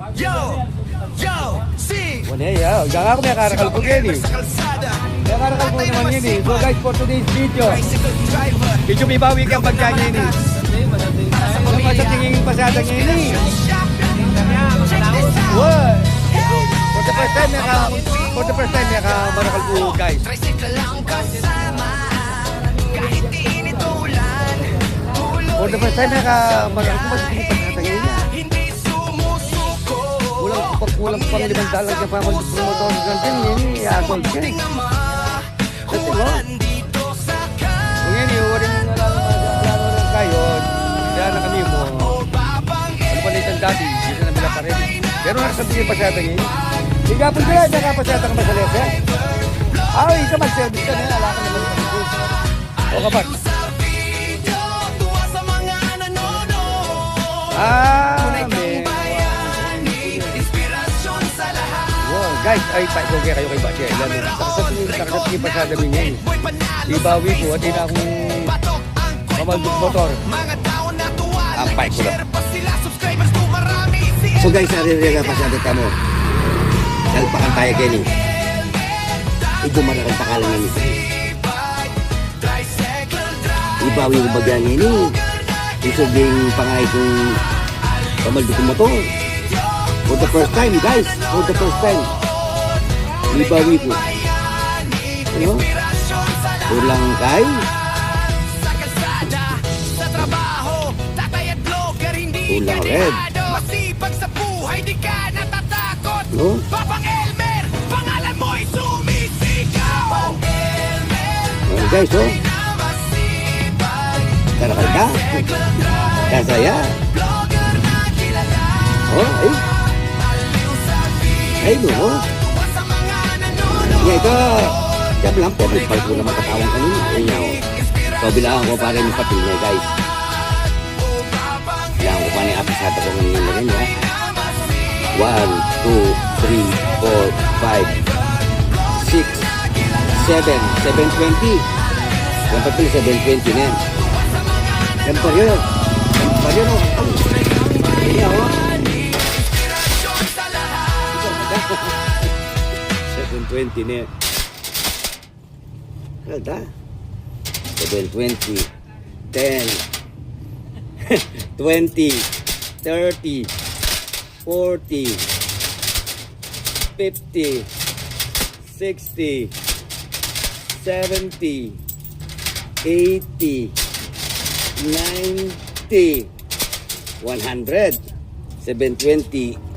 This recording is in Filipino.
Yo! Yo! Si! Wala ya, jangan ako may karakal ko yan eh. May karakal ko naman yan eh. So guys, for today's video, medyo may bawi kang pagkanya yun eh. Ano pa sa tingin pasada ngayon eh. What? For the first time, may ka, for the first time, may ka marakal ko guys. Tricycle lang kasama Kahit init o ulan For the first time, may ka marakal ko mas Kulang pang limang dalang ka pa mag-promotor ng ganyan yun eh. Asol ka. Kasi mo, sa kung yan eh, waring nalalaman rin kayo, kaya na kami mo. Ano pa na isang dati, dito na bila pa rin. Pero nakasabi yung pasyata ngayon. Higa po sila, nakapasyata ka ba sa lesa? Ah, ikaw mag-service ka na, ala ka naman sa O? Sa Tuwa sa mga nanonood Ah, guys, ay, pa, okay kayo kay Basya. Alam mo, nakasabi nakasabi yung pasyata mo ngayon. Ibawi ko at ina akong Kamaldog mo motor. Ang bike ko lang. Pa So guys, naririnig pa siya dito mo. Nagpakan tayo kayo ni. Ito marakang pakalan. Tricycle drive Ibawi ko bagyan ini. Isuging pangay kong pamaldo ko motor. For the first time, guys. For the first time. Ibawi ko. Ano? Ulang kay. Ulang red. Masipag sa buhay Di ka natatakot No? Papang Elmer Pangalan mo'y sumisigaw Elmer Ayan guys, oh. na masipag Karakal ka. Kasaya. Oh, ay. Ay, no. Mga ito. Diyan lang po. May palpo na magkatawang kanina. Ayun niya, oh. So, bilangan ko para yung patil niya, guys. Bilangan ko pa na yung apisado ko ngayon na rin, ha? 1, 2, 3, 4, 5, 6, 7, 720. Yan pa pala, 720 na yan. Yan pa rin, oh. Yan pa rin, oh. 720 na yan. Kalda. 720. 10. 20. 30. 40. 50. 60. 70. 80. 90. 100. 720.